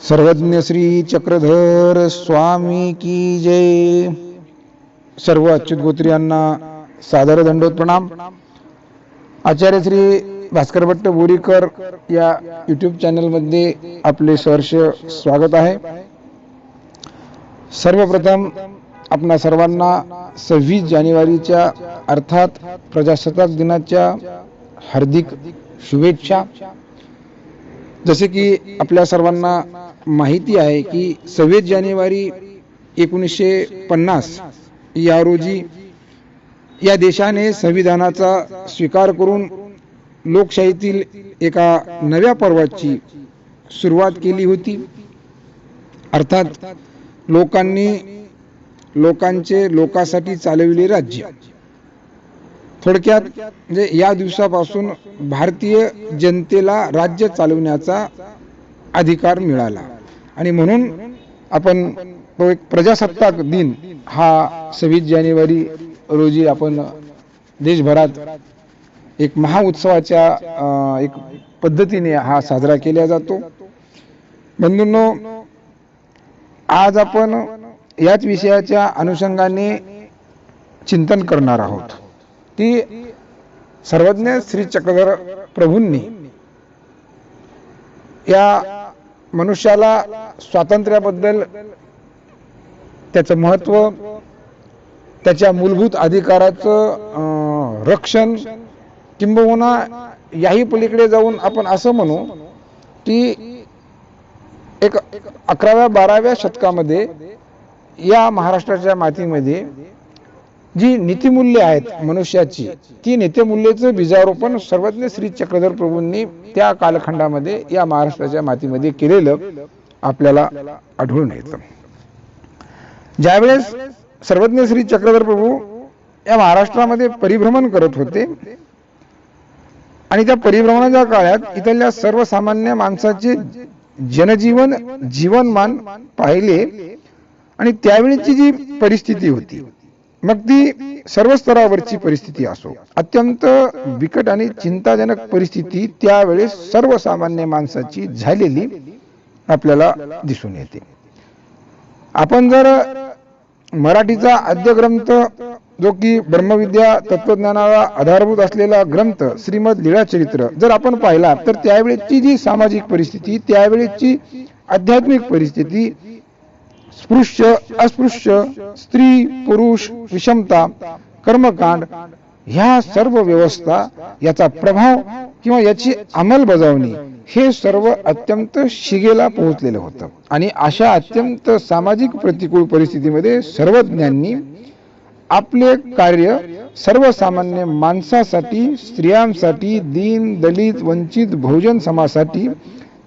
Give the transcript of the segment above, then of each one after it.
सर्वज्ञ श्री चक्रधर स्वामी की जय. सर्व अच्युत गोत्री यांना सादर दंडोत प्रणाम आचार्य श्री भास्कर भट्ट बोरीकर या युट्यूब चॅनलमध्ये आपले सहर्ष स्वागत आहे. सर्वप्रथम आपणा सर्वांना सव्वीस जानेवारीच्या अर्थात प्रजासत्ताक दिनाच्या हार्दिक शुभेच्छा. जसे की आपल्या सर्वांना माहिती आहे की सव्वीस जानेवारी एकोणीसशे पन्नास या रोजी या देशाने संविधानाचा स्वीकार करून लोकशाहीतील एका नव्या पर्वाची सुरुवात केली होती. अर्थात लोकांनी लोकांचे लोकांसाठी चालविले राज्य. थोडक्यात म्हणजे या दिवसापासून भारतीय जनतेला राज्य चालवण्याचा अधिकार मिळाला. आणि म्हणून आपण तो एक प्रजासत्ताक दिन हा सव्वीस जानेवारी रोजी आपण देशभरात एक महाउत्सवाच्या एक पद्धतीने हा साजरा केला जातो. बंधूंनो आज आपण याच विषयाच्या अनुषंगाने चिंतन करणार आहोत. ती सर्वज्ञ श्री चक्रधर प्रभूंनी या मनुष्याला स्वातंत्र्याबद्दल त्याचं महत्त्व त्याच्या मूलभूत अधिकाराचं रक्षण किंबहुना याही पलीकडे जाऊन आपण असं म्हणू की एक अकराव्या बाराव्या शतकामध्ये या महाराष्ट्राच्या मातीमध्ये जी नीतिमूल्य आहेत मनुष्याची ती नीतिमूल्यचं बीजारोपण सर्वज्ञ श्री चक्रधर प्रभूंनी त्या कालखंडामध्ये या महाराष्ट्राच्या मातीमध्ये केलेलं. आपल्याला आढळून येतं. ज्यावेळेस सर्वज्ञ श्री चक्रधर प्रभू या महाराष्ट्रामध्ये परिभ्रमण करत होते आणि त्या परिभ्रमणाच्या काळात इथल्या सर्वसामान्य माणसाचे जनजीवन जीवनमान पाहिले आणि त्यावेळीची जी परिस्थिती होती मग ती सर्व स्तरावरची परिस्थिती असो. अत्यंत बिकट आणि चिंताजनक परिस्थिती त्यावेळेस सर्वसामान्य माणसाची झालेली. आपल्याला दिसून येते. आपण जर मराठीचा आद्य ग्रंथ जो की ब्रह्मविद्या तत्वज्ञानाला आधारभूत असलेला ग्रंथ श्रीमद लीळाचरित्र जर आपण पाहिला तर त्यावेळेची जी सामाजिक परिस्थिती त्यावेळेची आध्यात्मिक परिस्थिती स्पृश्य अस्पृश्य स्त्री पुरुष विषमता कर्मकांड ह्या सर्व व्यवस्था याचा प्रभाव किंवा याची अंमलबजावणी हे सर्व अत्यंत शिगेला पोहोचलेलं होतं. आणि अशा अत्यंत सामाजिक प्रतिकूल परिस्थितीमध्ये सर्वज्ञांनी आपले कार्य सर्वसामान्य माणसासाठी स्त्रियांसाठी दीन दलित वंचित बहुजन समाजासाठी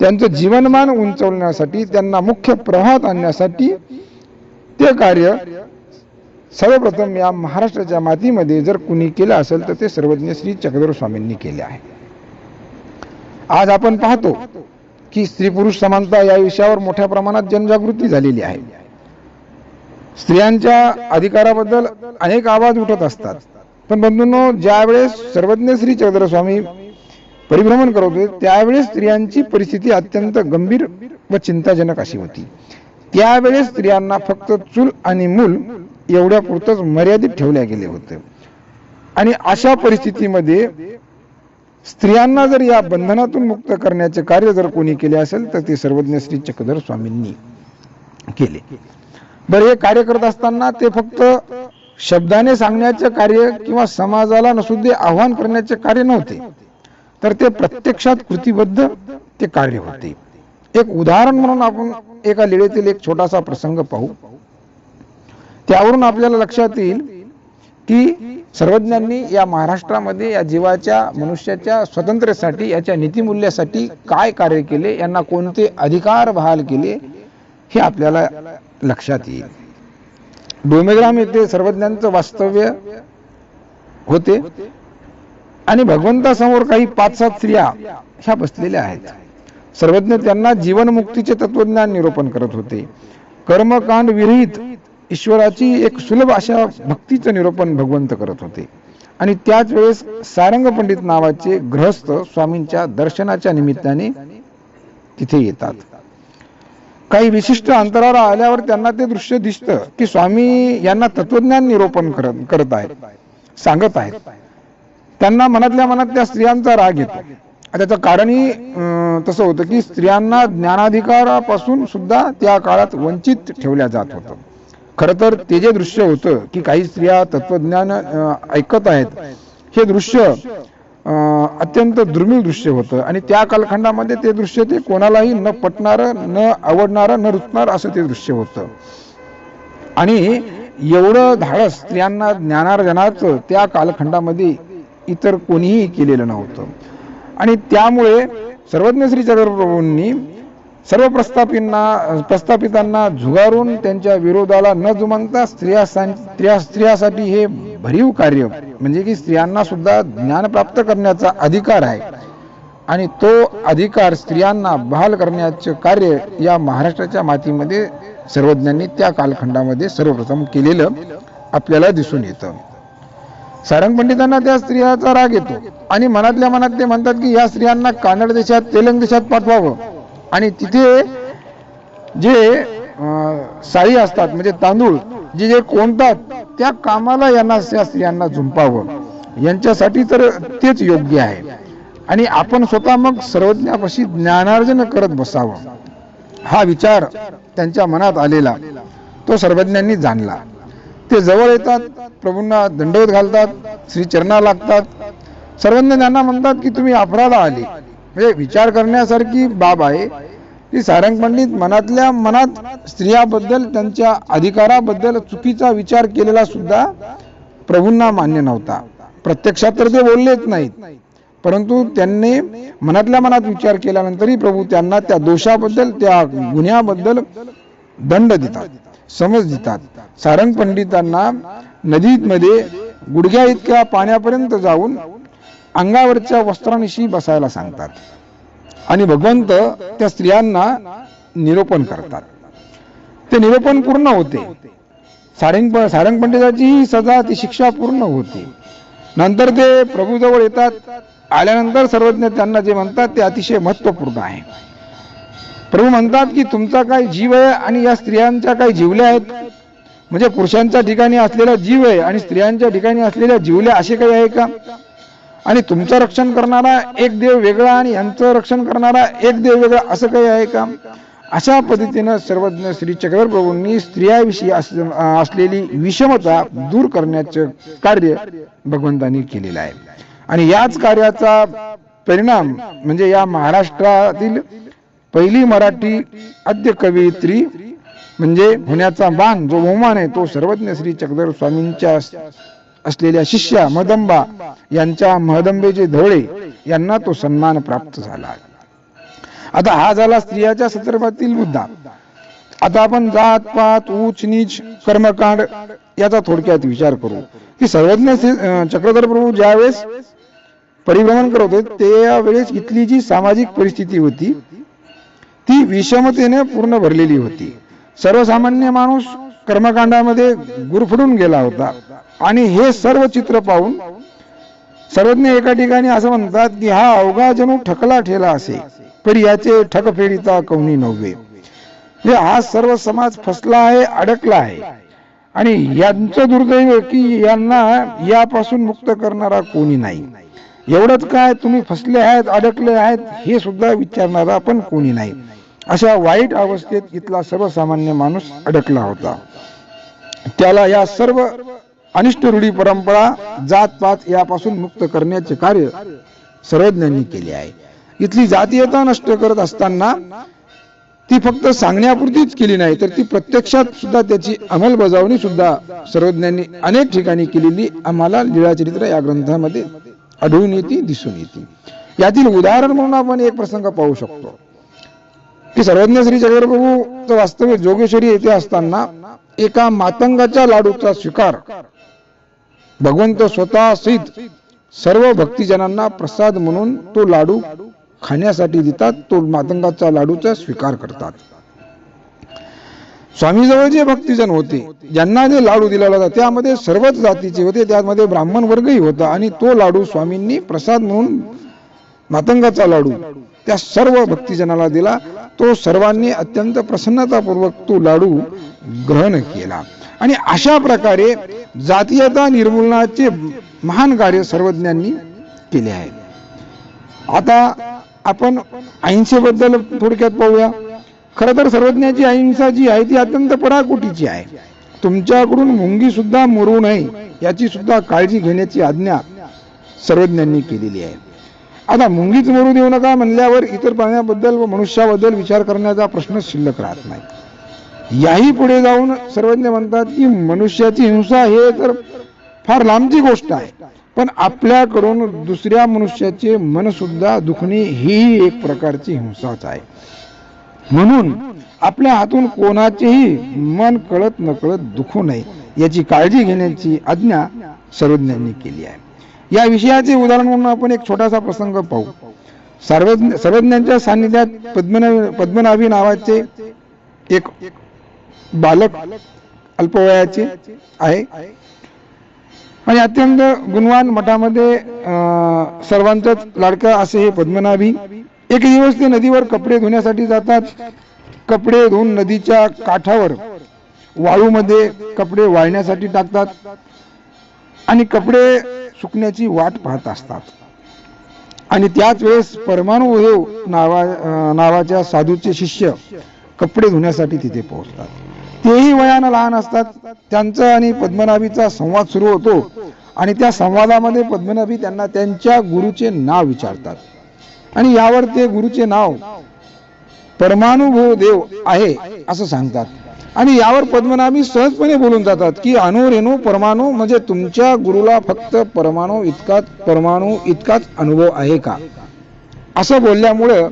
त्यांचं जीवनमान उंचवण्यासाठी त्यांना मुख्य प्रवाहात आणण्यासाठी ते कार्य सर्वप्रथम या महाराष्ट्राच्या मातीमध्ये जर कुणी केलं असेल तर ते सर्वज्ञ श्री चक्रधर स्वामींनी केले आहे. आज आपण पाहतो की स्त्री पुरुष समानता या विषयावर मोठ्या प्रमाणात जनजागृती झालेली आहे. स्त्रियांच्या अधिकाराबद्दल अनेक आवाज उठत असतात. पण बंधूंनो ज्यावेळेस सर्वज्ञ श्री चंद्रस्वामी स्वामी परिभ्रमण करत होते त्यावेळेस स्त्रियांची परिस्थिती अत्यंत गंभीर व चिंताजनक अशी होती. त्यावेळेस स्त्रियांना फक्त चूल आणि मूल एवढ्या पुरतच मर्यादित ठेवल्या गेले होते. आणि अशा परिस्थितीमध्ये स्त्रियांना जर या बंधनातून मुक्त करण्याचे कार्य जर कोणी केले असेल तर ते सर्वज्ञ श्री चक्रधर स्वामींनी केले. बरं हे कार्य करत असताना ते फक्त शब्दाने सांगण्याचे कार्य किंवा समाजाला नसुद्धा आव्हान करण्याचे कार्य नव्हते. तर ते प्रत्यक्षात कृतीबद्ध ते कार्य होते. एक उदाहरण म्हणून आपण एका लिळेतील एक छोटासा प्रसंग पाहू. त्यावरून आपल्याला लक्षात येईल की सर्वज्ञांनी या महाराष्ट्रामध्ये या जीवाच्या मनुष्याच्या स्वातंत्र्यासाठी याच्या नीतिमूल्यासाठी काय कार्य केले यांना कोणते अधिकार बहाल केले हे आपल्याला लक्षात येईल. डोमेग्राम येथे सर्वज्ञांचं वास्तव्य होते आणि भगवंतासमोर काही पाच सात स्त्रिया ह्या बसलेल्या आहेत. सर्वज्ञ त्यांना जीवनमुक्तीचे तत्वज्ञान निरूपण करत होते. कर्मकांड विरहित ईश्वराची एक सुलभ अशा भक्तीचं निरूपण भगवंत करत होते. आणि त्याच वेळेस सारंग पंडित नावाचे ग्रहस्थ स्वामींच्या दर्शनाच्या निमित्ताने तिथे येतात. काही विशिष्ट अंतरावर आल्यावर त्यांना ते दृश्य दिसतं की स्वामी यांना तत्वज्ञान निरोपण करत करत आहेत सांगत आहेत. त्यांना मनातल्या मनात त्या स्त्रियांचा राग येतो. त्याचं कारणही अं, तसं होतं की स्त्रियांना ज्ञानाधिकारापासून सुद्धा त्या काळात वंचित ठेवल्या जात होतं. खरं तर ते जे दृश्य होतं की काही स्त्रिया तत्वज्ञान ऐकत आहेत हे दृश्य अं, अत्यंत दुर्मिळ दृश्य होतं. आणि त्या कालखंडामध्ये ते दृश्य ते कोणालाही न पटणारं न आवडणारं न रुचणारं असं ते दृश्य होतं. आणि एवढं धाडस स्त्रियांना ज्ञानार्जनाचं त्या कालखंडामध्ये इतर कोणीही केलेलं नव्हतं. आणि त्यामुळे सर्वज्ञ श्री चक्रप्रभूंनी सर्व प्रस्थापितांना प्रस्थापितांना झुगारून त्यांच्या विरोधाला न जुमानता स्त्रिया स्त्रिया स्त्रियासाठी हे भरीव कार्य म्हणजे की स्त्रियांना सुद्धा ज्ञान प्राप्त करण्याचा अधिकार आहे. आणि तो अधिकार स्त्रियांना बहाल करण्याचे कार्य या महाराष्ट्राच्या मातीमध्ये सर्वज्ञांनी त्या कालखंडामध्ये सर्वप्रथम केलेलं आपल्याला दिसून येतं. सारंग पंडितांना त्या स्त्रियाचा राग येतो. आणि मनातल्या मनात ते म्हणतात की या स्त्रियांना कानड देशात तेलंग देशात पाठवावं. आणि तिथे जे साळी असतात म्हणजे तांदूळ जे जे कोणतात त्या कामाला यांना त्या स्त्रियांना झुंपावं. यांच्यासाठी तर तेच योग्य आहे. आणि आपण स्वतः मग सर्वज्ञापाशी ज्ञानार्जन करत बसावं. हा विचार त्यांच्या मनात आलेला. तो सर्वज्ञांनी जाणला. ते जवळ येतात प्रभूंना दंडवत घालतात श्री चरणा लागतात. सर्वज्ञ त्यांना म्हणतात की तुम्ही अपराधा आले. म्हणजे विचार करण्यासारखी बाब आहे. की सारंग पंडित मनातल्या मनात स्त्रियाबद्दल त्यांच्या अधिकाराबद्दल चुकीचा विचार केलेला सुद्धा प्रभूंना मान्य नव्हता. प्रत्यक्षात तर ते बोललेच नाहीत. परंतु त्यांनी मनातल्या मनात विचार केल्यानंतरही प्रभू त्यांना त्या दोषाबद्दल त्या गुन्ह्याबद्दल दंड देतात समज देतात. सारंग पंडितांना नदीमध्ये गुडघ्या इतक्या पाण्यापर्यंत जाऊन अंगावरच्या वस्त्रांशी बसायला सांगतात. आणि भगवंत त्या स्त्रियांना निरोपण करतात. ते निरोपण पूर्ण होते. सारंग सारंग पंडिताची ही सजा ती शिक्षा पूर्ण होते. नंतर ते प्रभूजवळ येतात. आल्यानंतर सर्वज्ञ त्यांना जे म्हणतात ते अतिशय महत्त्वपूर्ण आहे. प्रभू म्हणतात की तुमचा काय जीव आहे आणि या स्त्रियांच्या काही जीवल्या आहेत? म्हणजे पुरुषांच्या ठिकाणी असलेला जीव आहे आणि स्त्रियांच्या ठिकाणी असलेल्या जीवल्या असे काही आहे का? आणि तुमचं रक्षण करणारा एक देव वेगळा आणि यांचं रक्षण करणारा एक देव वेगळा असं काही आहे का? अशा पद्धतीनं सर्वज्ञ श्री चक्रधर प्रभूंनी स्त्रियाविषयी अस- असलेली विषमता दूर करण्याचं कार्य भगवंतांनी केलेलं आहे. आणि याच कार्याचा परिणाम म्हणजे या महाराष्ट्रातील पहिली मराठी आद्य कवयित्री म्हणजे होण्याचा मान जो बहुमान आहे तो सर्वज्ञ श्री चक्रधर स्वामींच्या असलेल्या शिष्या मदंबा यांच्या महदंबेचे धवळे यांना तो सन्मान प्राप्त झाला. आता हा झाला स्त्रियाच्या संदर्भातील मुद्दा. आता आपण जात पात उच नीच कर्मकांड याचा थोडक्यात विचार करू. की सर्वज्ञ चक्रधर प्रभू ज्यावेळेस परिभ्रमण करत होते त्यावेळेस इथली जी सामाजिक परिस्थिती होती ती विषमतेने पूर्ण भरलेली होती. सर्वसामान्य माणूस कर्मकांडामध्ये गुरफडून गेला होता. आणि हे सर्व चित्र पाहून सर्वज्ञ एका ठिकाणी असं म्हणतात की हा अवघा जणू ठकला ठेला असे. पण याचे ठक फेडीता कवनी नव्हे. हे हा सर्व समाज फसला आहे अडकला आहे. आणि यांचं दुर्दैव की यांना यापासून मुक्त करणारा कोणी नाही. एवढंच काय तुम्ही फसले आहेत अडकले आहेत हे सुद्धा विचारणारा पण कोणी नाही. अशा वाईट अवस्थेत इथला सर्वसामान्य माणूस अडकला होता. त्याला या सर्व अनिष्ट रूढी परंपरा जात पात यापासून मुक्त करण्याचे कार्य सर्वज्ञांनी केले आहे. इथली जातीयता नष्ट करत असताना ती फक्त सांगण्यापुरतीच केली नाही तर ती प्रत्यक्षात सुद्धा त्याची अंमलबजावणी सुद्धा सर्वज्ञांनी अनेक ठिकाणी केलेली आम्हाला लीळाचरित्र या ग्रंथामध्ये आढळून येते दिसून येते. यातील उदाहरण म्हणून आपण एक प्रसंग पाहू शकतो. की सर्वज्ञ श्री चक्रप्रभूचं वास्तव्य जोगेश्वरी येथे असताना एका मातंगाच्या लाडूचा स्वीकार भगवंत स्वतः सहित सर्व भक्तिजनांना प्रसाद म्हणून तो लाडू खाण्यासाठी देतात तो मातंगाचा लाडूचा स्वीकार करतात. स्वामीजवळ जे भक्तिजन होते ज्यांना जे लाडू दिला होता त्यामध्ये सर्वच जातीचे होते त्यामध्ये ब्राह्मण वर्गही होता आणि तो लाडू स्वामींनी प्रसाद म्हणून मातंगाचा लाडू त्या सर्व भक्तिजनाला दिला. तो सर्वांनी अत्यंत प्रसन्नतापूर्वक तो लाडू ग्रहण केला. आणि अशा प्रकारे जातीयता निर्मूलनाचे महान कार्य सर्वज्ञांनी केले आहे. आता आपण अहिंसेबद्दल थोडक्यात पाहूया. खरं तर सर्वज्ञाची अहिंसा जी आहे ती अत्यंत पराकोटीची आहे. तुमच्याकडून मुंगी सुद्धा मरू नये याची सुद्धा काळजी घेण्याची आज्ञा सर्वज्ञांनी केलेली आहे. आता मुंगीच मरू देऊ नका म्हणल्यावर इतर प्राण्याबद्दल व मनुष्याबद्दल विचार करण्याचा प्रश्न शिल्लक राहत नाही. याही पुढे जाऊन सर्वज्ञ म्हणतात की मनुष्याची हिंसा हे तर फार लांबची गोष्ट आहे. पण आपल्याकडून दुसऱ्या मनुष्याचे मन सुद्धा दुखणे ही एक प्रकारची हिंसाच आहे. म्हणून आपल्या हातून कोणाचेही मन कळत नकळत दुखू नये याची काळजी घेण्याची आज्ञा सर्वज्ञांनी केली आहे. या विषयाचे उदाहरण म्हणून आपण एक छोटासा प्रसंग पाहू. सर्वज्ञ सर्वज्ञांच्या सान्निध्यात पद्मना पद्मनाभी नावाचे एक बालक अल्पवयाचे आहे. आणि अत्यंत गुणवान मठामध्ये सर्वांचंच सर्वांचाच असे हे पद्मनाभी एक दिवस ते नदीवर कपडे धुण्यासाठी जातात. कपडे धुवून नदीच्या काठावर वाळूमध्ये कपडे वाळण्यासाठी टाकतात. आणि कपडे सुकण्याची वाट पाहत असतात. आणि त्याच वेळेस परमाणुदेव नावा नावाच्या साधूचे शिष्य कपडे धुण्यासाठी तिथे पोहोचतात. तेही वयानं लहान असतात. त्यांचा आणि पद्मनाभीचा संवाद सुरू होतो आणि त्या संवादामध्ये पद्मनाभी त्यांना त्यांच्या गुरुचे नाव विचारतात. आणि यावर ते गुरुचे नाव परमानुभव देव आहे असं सांगतात. आणि यावर पद्मनाभी सहजपणे बोलून जातात की अणु रेणू परमाणू म्हणजे तुमच्या गुरुला फक्त परमाणू इतकाच परमाणू इतकाच अनुभव आहे का? असं बोलल्यामुळं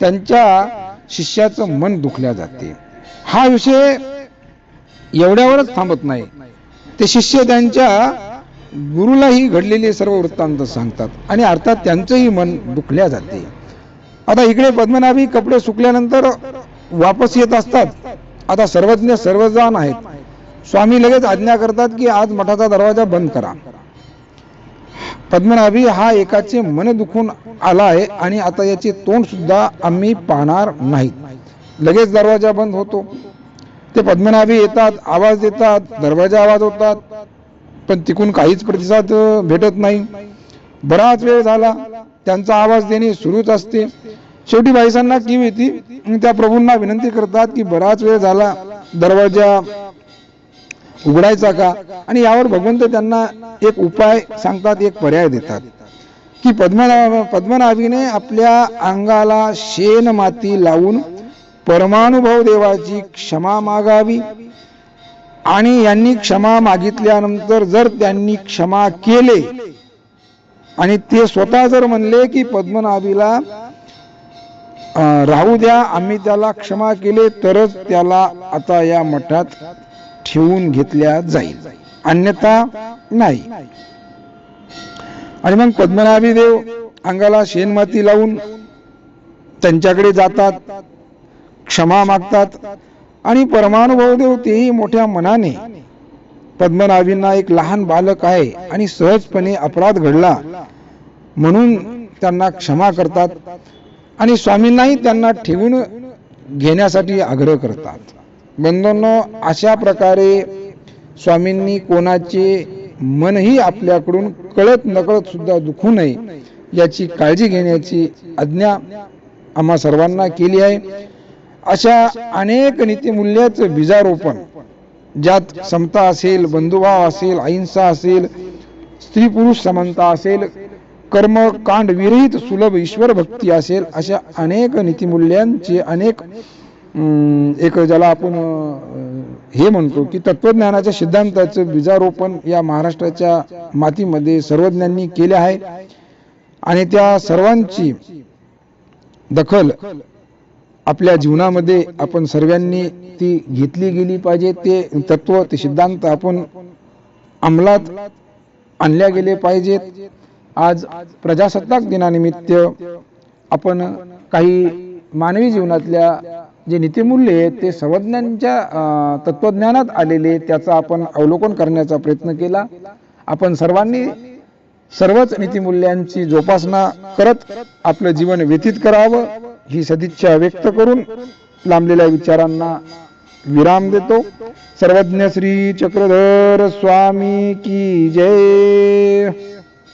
त्यांच्या शिष्याचं मन दुखल्या जाते. हा विषय एवढ्यावरच थांबत नाही. ते शिष्य त्यांच्या गुरुलाही घडलेले सर्व वृत्तांत सांगतात आणि अर्थात त्यांचंही मन दुखल्या जाते. आता इकडे पद्मनाभी कपडे सुकल्यानंतर वापस येत असतात. आता सर्वज्ञ सर्वजण आहेत. स्वामी लगेच आज्ञा करतात की आज मठाचा दरवाजा बंद करा. पद्मनाभी हा एकाचे मन दुखून आला आहे आणि आता याचे तोंड सुद्धा आम्ही पाहणार नाहीत. लगेच दरवाजा बंद होतो. ते पद्मनाभी येतात आवाज देतात दरवाजा आवाज होतात. पण तिकून काहीच प्रतिसाद भेटत नाही. बराच वेळ झाला. त्यांचा आवाज देणे सुरूच असते. शेवटी भाईसांना कीव येते त्या प्रभूंना विनंती करतात की बराच वेळ झाला दरवाजा उघडायचा का? आणि यावर भगवंत त्यांना एक उपाय सांगतात एक पर्याय देतात. की पद्मना पद्मनाभीने आपल्या अंगाला शेण माती लावून परमानुभव देवाची क्षमा मागावी. आणि यांनी क्षमा मागितल्यानंतर जर त्यांनी क्षमा केले आणि ते स्वतः जर म्हणले की पद्मनाभीला राहू द्या आम्ही त्याला क्षमा केले तरच त्याला आता या मठात ठेवून घेतल्या जाईल. अन्यथा नाही. आणि मग पद्मनाभी देव अंगाला शेणमाती लावून त्यांच्याकडे जातात क्षमा मागतात आणि परमानुभव देव तेही मोठ्या मनाने पद्मनाभींना एक लहान बालक आहे आणि सहजपणे अपराध घडला म्हणून त्यांना क्षमा करतात. आणि स्वामींनाही त्यांना ठेवून घेण्यासाठी आग्रह करतात. बंधूंनो अशा प्रकारे स्वामींनी कोणाचे मनही आपल्याकडून कळत नकळत सुद्धा दुखू नये याची काळजी घेण्याची आज्ञा आम्हा सर्वांना केली आहे. अशा अनेक नीतिमूल्याचं बीजारोपण ज्यात समता असेल बंधुभाव असेल अहिंसा असेल स्त्री पुरुष समानता असेल कर्मकांड विरहित सुलभ ईश्वर भक्ती असेल अशा अनेक नीतिमूल्यांचे अनेक अं, एक ज्याला आपण हे म्हणतो की तत्वज्ञानाच्या सिद्धांताचं बीजारोपण या महाराष्ट्राच्या मातीमध्ये सर्वज्ञांनी केले आहे. आणि त्या सर्वांची दखल आपल्या जीवनामध्ये आपण सर्वांनी ती घेतली गेली पाहिजे. ते तत्व ते सिद्धांत आपण अंमलात आणल्या गेले पाहिजेत. आज प्रजासत्ताक दिनानिमित्त आपण काही मानवी जीवनातल्या जे नीतिमूल्य आहेत ते सर्वज्ञांच्या तत्त्वज्ञानात तत्वज्ञानात आलेले त्याचा आपण अवलोकन करण्याचा प्रयत्न केला. आपण सर्वांनी सर्वच नीतिमूल्यांची जोपासना करत आपलं जीवन व्यतीत करावं ही सदिच्छा व्यक्त करून लांबलेल्या विचारांना विराम देतो. सर्वज्ञ श्री चक्रधर स्वामी की जय.